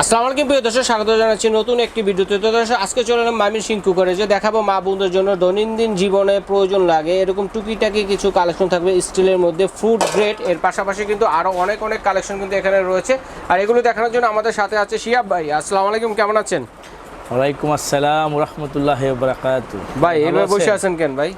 আসসালামু আলাইকুম প্রিয় দর্শক স্বাগত জানাচ্ছি নতুন একটি ভিডিওতে। তো দর্শক আজকে চলে এলাম মামির সিং কুকারে যে দেখাবো মা বোনদের জন্য দৈনন্দিন জীবনে প্রয়োজন লাগে। এরকম টুকিটাকি কিছু কালেকশন থাকবে স্টিলের মধ্যে ফুড গ্রেড এর পাশাপাশি কিন্তু আরও অনেক অনেক কালেকশন কিন্তু এখানে রয়েছে। আর এগুলো দেখানোর জন্য আমাদের সাথে আছে শিয়াব ভাই। আসসালামু আলাইকুম কেমন আছেন? ওয়ালাইকুম আসসালাম রহমতুল্লাহ বারাকাতু ভাই এভাবে বসে আছেন কেন ভাই?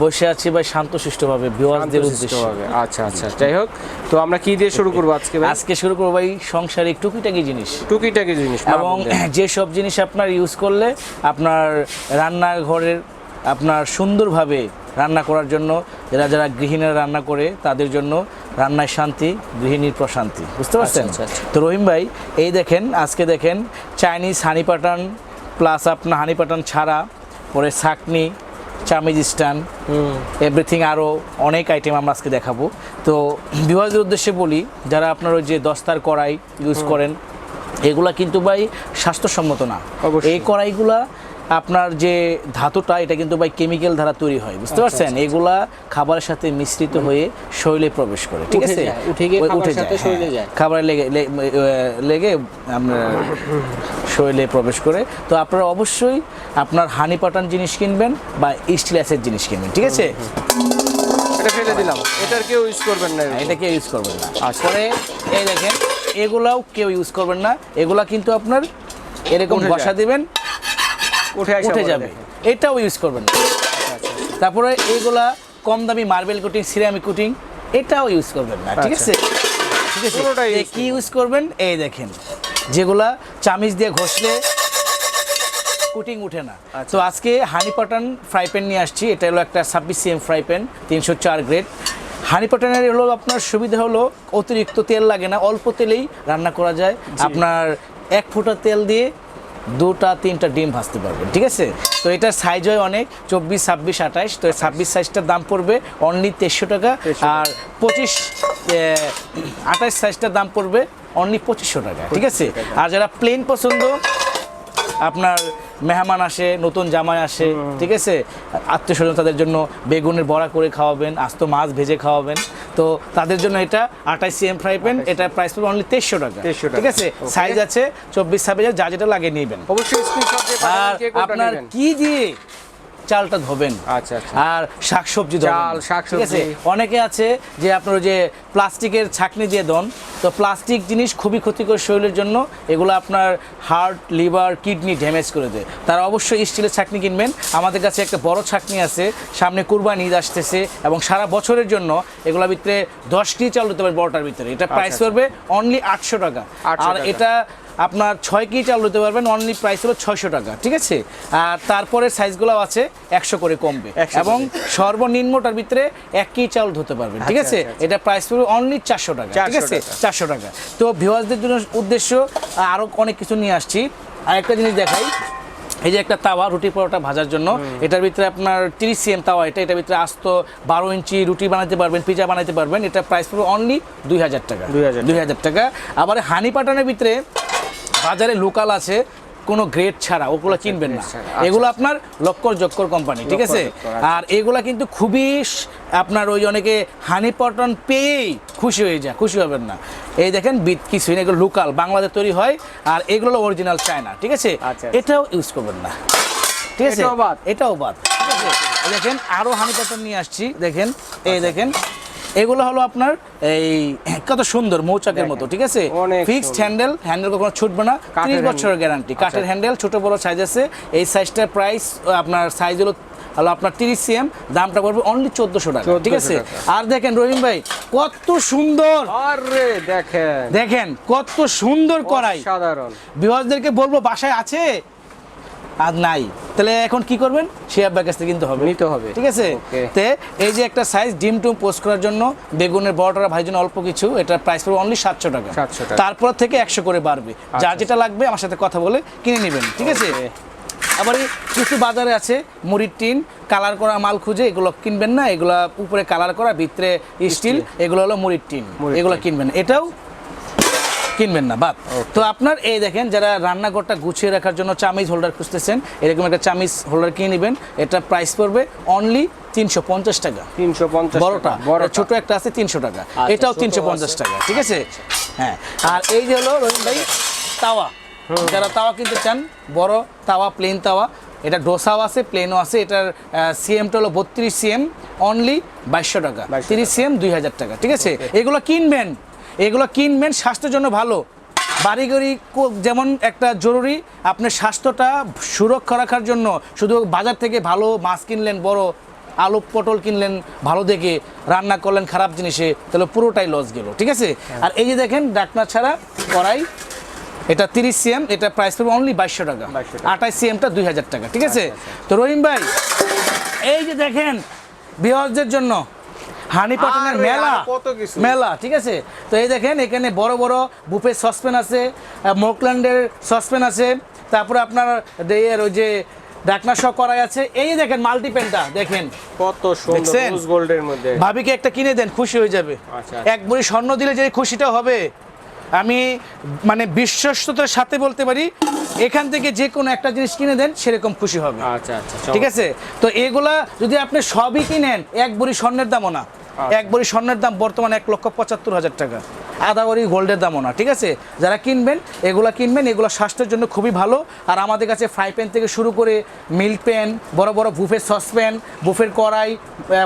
বসে আছি ভাই শান্তশিষ্টভাবে বিওয়াজদের উদ্দেশ্যে। আচ্ছা আচ্ছা যাই হোক তো আমরা কি দিয়ে শুরু করব আজকে আজকে শুরু করব ভাই সংসারিক টুকিটাকি জিনিস। টুকিটাকি জিনিস এবং। যে সব জিনিস আপনার ইউজ করলে আপনার রান্নাঘরের আপনার সুন্দরভাবে রান্না করার জন্য যারা যারা গৃহিণীরা রান্না করে তাদের জন্য রান্নায় শান্তি গৃহিণীর প্রশান্তি। বুঝতে পারছেন? আচ্ছা, আচ্ছা। তো রহিম ভাই এই দেখেন আজকে দেখেন চাইনিজ হানি পাটান প্লাস আপনার হানি পাটান ছাড়া পরে ছাকনি চামিজ স্ট্যান্ড এভরিথিং আরও অনেক আইটেম আমরা আজকে দেখাবো। তো বিভাগের উদ্দেশ্যে বলি যারা আপনার ওই যে দস্তার কড়াই ইউজ করেন এগুলা কিন্তু ভাই স্বাস্থ্যসম্মত না। এই কড়াইগুলা আপনার যে ধাতুটা এটা কিন্তু ভাই কেমিক্যাল দ্বারা তৈরি হয় বুঝতে পারছেন? এগুলা খাবারের সাথে মিশ্রিত হয়ে শরীরে প্রবেশ করে ঠিক আছে? যায়, উঠে গিয়ে খাবারের সাথে হ্যাঁ। যায়। খাবারে লেগে লেগে আপনার শরীরে প্রবেশ করে তো আপনারা অবশ্যই আপনার হানি পাটান জিনিস কিনবেন বা স্টিল অ্যাসের জিনিস কিনবেন ঠিক আছে? এটা ফেলে দিলাম। এটার কেউ ইউজ করবেন না এটা কেউ ইউজ করবেন না। পরে এই দেখেন এগুলাও কেউ ইউজ করবেন না। এগুলা কিন্তু আপনার এরকম বসা দিবেন উঠে উঠে যাবে। এটাও ইউজ করবেন না। তারপরে এইগুলা কম দামি মার্বেল কোটিং সিরামিক কোটিং এটাও ইউজ করবেন না ঠিক আচ্ছা। আছে? ঠিক আছে? কি ইউজ করবেন? এই দেখেন। যেগুলা চামিচ দিয়ে ঘষলে কুটিং উঠে না। আচ্ছা। তো আজকে হানি পাটান ফ্রাই প্যান নিয়ে আসছি। এটা হলো একটা ছাব্বিশ সিএম ফ্রাই প্যান তিনশো চার গ্রেড। হানি পাটানের হলো আপনার সুবিধা হলো অতিরিক্ত তেল লাগে না অল্প তেলেই রান্না করা যায়। আপনার এক ফোঁটা তেল দিয়ে দুটা তিনটা ডিম ভাজতে পারবেন ঠিক আছে? তো এটার সাইজ হয় অনেক চব্বিশ ছাব্বিশ আঠাইশ তো ছাব্বিশ সাইজটার দাম পড়বে অনলি তেইশশো টাকা। 2300 টাকা। আর পঁচিশ আঠাইশ সাইজটার দাম পড়বে অনলি পঁচিশশো টাকা ঠিক আছে? আর যারা প্লেন পছন্দ আপনার মেহমান আসে নতুন জামাই আসে ঠিক আছে? আত্মীয় স্বজন তাদের জন্য বেগুনের বড়া করে খাওয়াবেন আস্ত মাছ ভেজে খাওয়াবেন। তো তাদের জন্য এটা আঠাইশ সিএম ফ্রাই প্যান এটা প্রাইস পড়বে অনলি তেইশশো টাকা 2300 ঠিক আছে? সাইজ আছে চব্বিশ ছাব্বিশ যা যেটা লাগে নেবেন। অবশ্যই আর আপনার কি দিয়ে চালটা ধোবেন। আচ্ছা আচ্ছা। আর শাকসবজি। চাল, শাকসবজি। অনেকে আছে যে আপনার যে প্লাস্টিকের ছাকনি দিয়ে দন। তো প্লাস্টিক জিনিস খুবই ক্ষতিকর শরীরের জন্য। এগুলো আপনার হার্ট লিভার কিডনি ড্যামেজ করে দেয়। তারা অবশ্যই স্টিলের ছাকনি কিনবেন। আমাদের কাছে একটা বড় ছাকনি আছে। সামনে কুরবানি ঈদ আসতেছে এবং সারা বছরের জন্য এগুলোর ভিতরে দশ কেজি চাল দিতে পারে বড়টার ভিতরে। এটা প্রাইস। করবে অনলি আটশো টাকা। 800 আর এটা আপনার ছয় কেজি চাল দিতে পারবেন অনলি প্রাইস হলো ছয়শো টাকা ঠিক আছে? আর তারপরে সাইজগুলো আছে একশো করে কমবে। 100 এবং সর্বনিম্নটার ভিতরে এক কেজি চাল ধরতে পারবেন ঠিক আচ্ছা, আছে? আচ্ছা, আচ্ছা। এটা প্রাইস পড়বে অনলি চারশো টাকা ঠিক আছে? চারশো টাকা। তো ভিউয়ার্সদের জন্য উদ্দেশ্য আরও অনেক কিছু নিয়ে আসছি। আর একটা জিনিস দেখাই এই যে একটা তাওয়া রুটি পরোটা ভাজার জন্য এটার ভিতরে আপনার তিরিশ সিএম তাওয়া এটা এটার ভিতরে আস্ত বারো ইঞ্চি রুটি বানাতে পারবেন পিজা বানাতে পারবেন এটা প্রাইস পড়বে অনলি দুই হাজার টাকা। 2000 দুই হাজার টাকা। আবার হানি পাটানের ভিতরে বাজারে লোকাল আছে কোনো গ্রেড ছাড়া ওগুলো কিনবেন না আচ্ছা, এগুলো আপনার লক্কর জক্কর কোম্পানি ঠিক আছে আচ্ছা। আর এগুলা কিন্তু খুবই আপনার ওই অনেকে হানি পটন পেয়েই খুশি হয়ে যায় খুশি হবেন না এই দেখেন বিট কিছুই না এগুলো লোকাল বাংলাদেশ তৈরি হয় আর এগুলো হলো অরিজিনাল চায়না ঠিক আছে আচ্ছা, আচ্ছা। এটাও ইউজ করবেন না ঠিক আছে এটাও বাদ? এটাও বাদ ঠিক আছে দেখেন আরও হানি পটন নিয়ে আসছি দেখেন আচ্ছা। এই দেখেন এগুলো হলো আপনার এই কত সুন্দর মৌচাকের মতো ঠিক আছে? ফিক্সড হ্যান্ডেল হ্যান্ডেল কখনো ছুটবে না ত্রিশ বছরের গ্যারান্টি কাঠের। হ্যান্ডেল ছোট বড় সাইজ আছে। এই সাইজটার প্রাইস আপনার সাইজ হলো হলো আপনার তিরিশ সিএম দামটা পড়বে অনলি চোদ্দশো টাকা ঠিক আছে? আর দেখেন রহিম ভাই কত সুন্দর! আরে দেখেন। দেখেন কত সুন্দর করাই সাধারণ বিহাজদেরকে বলব বাসায় আছে? আর নাই। তাহলে এখন কি করবেন? শিয়াবের কাছ থেকে কিনতে হবে। নিতে হবে। ঠিক আছে? তে এই যে একটা সাইজ ডিম টুম পোস্ট করার জন্য বেগুনের বড়টা ভাইজন অল্প কিছু এটা প্রাইস পড়বে অনলি সাতশো টাকা। 700 টাকা। তারপর থেকে একশো করে বাড়বে। যা যেটা লাগবে আমার সাথে কথা বলে কিনে নেবেন। ঠিক আছে? আবার এই কিছু বাজারে আছে মুড়ির টিন কালার করা মাল খুঁজে এগুলো কিনবেন না এগুলো উপরে কালার করা ভিতরে স্টিল এগুলো হলো মুড়ির টিন। এগুলো কিনবেন এটাও কিনবেন না বাদ তো আপনার এই দেখেন যারা রান্নাঘরটা গুছিয়ে রাখার জন্য চামিজ হোল্ডার খুঁজতেছেন এরকম একটা চামিজ হোল্ডার কিনে নেবেন এটা প্রাইস পড়বে অনলি তিনশো পঞ্চাশ টাকা। তিনশো পঞ্চাশ বড়টা বড় ছোট একটা আছে তিনশো টাকা। আচ্ছা, এটাও তিনশো পঞ্চাশ টাকা ঠিক আছে? হ্যাঁ আর এই যে হলো রহিম ভাই তাওয়া। যারা তাওয়া কিনতে চান বড় তাওয়া প্লেন তাওয়া এটা ডোসাও আছে প্লেনও আছে এটার সিএমটা হলো বত্রিশ সিএম অনলি বাইশশো টাকা। 2200 তিরিশ সিএম দুই হাজার টাকা ঠিক আছে? এগুলো কিনবেন এগুলো কিনবেন স্বাস্থ্যের জন্য ভালো। বাড়িগাড়ি যেমন একটা জরুরি আপনার স্বাস্থ্যটা সুরক্ষা রাখার জন্য শুধু বাজার থেকে ভালো মাছ কিনলেন বড় আলু পটল কিনলেন ভালো দেখে রান্না করলেন খারাপ জিনিসে তাহলে পুরোটাই লস গেল ঠিক আছে? আর এই যে দেখেন ডাকনা ছাড়া কড়াই এটা তিরিশ সিএম এটা প্রাইস পড়বে অনলি বাইশশো টাকা। 2200 টাকা। আঠাশ সিএমটা দুই হাজার টাকা ঠিক আছে? তো রহিম ভাই এই যে দেখেন বিহজদের জন্য হানি পাটনের মেলা। কত কিছু। মেলা ঠিক আছে? তো এই দেখেন এখানে বড় বড় বুফের সসপেন আছে মোকল্যান্ডের সসপেন আছে তারপরে আপনার এর ওই যে ডাকনা সব করাই আছে। এই দেখেন মাল্টিপেনটা দেখেন। কত সুন্দর গোল্ডের মধ্যে। ভাবিকে একটা কিনে দেন খুশি হয়ে যাবে। আচ্ছা। এক বড়ি স্বর্ণ দিলে যে খুশিটা হবে। আমি মানে বিশ্বস্ততার সাথে বলতে পারি এখান থেকে যে কোনো একটা জিনিস কিনে দেন সেরকম খুশি হবে। আচ্ছা আচ্ছা ঠিক আছে? তো এগুলা যদি আপনি সবই কিনেন এক বড়ি স্বর্ণের দামও না। এক বড়ি স্বর্ণের দাম বর্তমানে এক লক্ষ পঁচাত্তর হাজার টাকা। আধা বড়ি গোল্ডের দামও না ঠিক আছে? যারা কিনবেন এগুলা কিনবেন এগুলো স্বাস্থ্যের জন্য খুবই ভালো। আর আমাদের কাছে ফ্রাই প্যান থেকে শুরু করে মিল্ক প্যান বড় বড় বুফের সসপ্যান বুফের কড়াই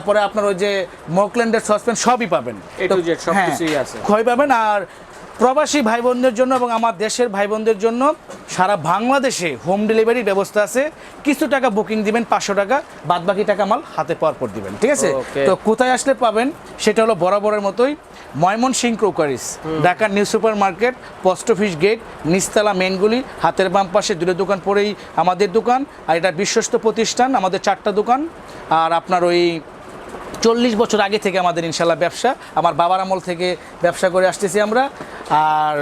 পরে আপনার ওই যে মকল্যান্ডের সসপ্যান সবই পাবেন। হ্যাঁ। ক্ষয় পাবেন। আর প্রবাসী ভাই বোনদের জন্য এবং আমার দেশের ভাই বোনদের জন্য সারা বাংলাদেশে হোম ডেলিভারির ব্যবস্থা আছে। কিছু টাকা বুকিং দিবেন পাঁচশো টাকা বাদ বাকি টাকা মাল হাতে পাওয়ার পর দিবেন ঠিক আছে? তো কোথায় আসলে পাবেন সেটা হলো বরাবরের মতোই ময়মন সিং ক্রোকারিস ঢাকার New Super Market post office gate নিস্তালা মেনগুলি হাতের বাম পাশে দুটো দোকান পরেই আমাদের দোকান। আর এটা বিশ্বস্ত প্রতিষ্ঠান আমাদের চারটা দোকান। আর আপনার ওই চল্লিশ বছর আগে থেকে আমাদের ইনশাল্লাহ ব্যবসা। আমার বাবার আমল থেকে ব্যবসা করে আসতেছি আমরা। আর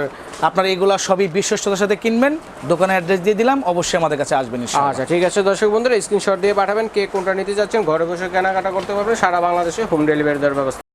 আপনার এগুলা সবই বিশ্বস্ততার সাথে কিনবেন। দোকানের অ্যাড্রেস দিয়ে দিলাম, অবশ্যই আমাদের কাছে আসবেন আচ্ছা ঠিক আছে দর্শক বন্ধুরা, স্ক্রিনশট দিয়ে পাঠাবেন কে কোনটা নিতে যাচ্ছেন ঘরে বসে কেনাকাটা করতে পারবেন, সারা বাংলাদেশে হোম ডেলিভারি দেওয়ার ব্যবস্থা।